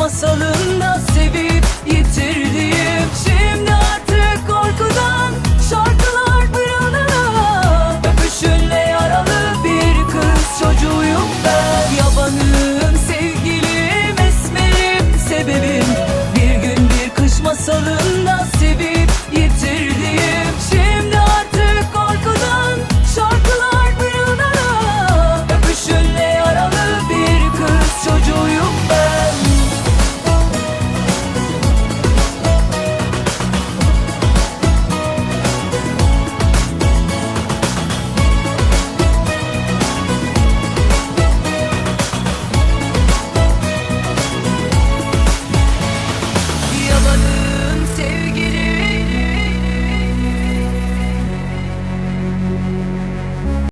masalında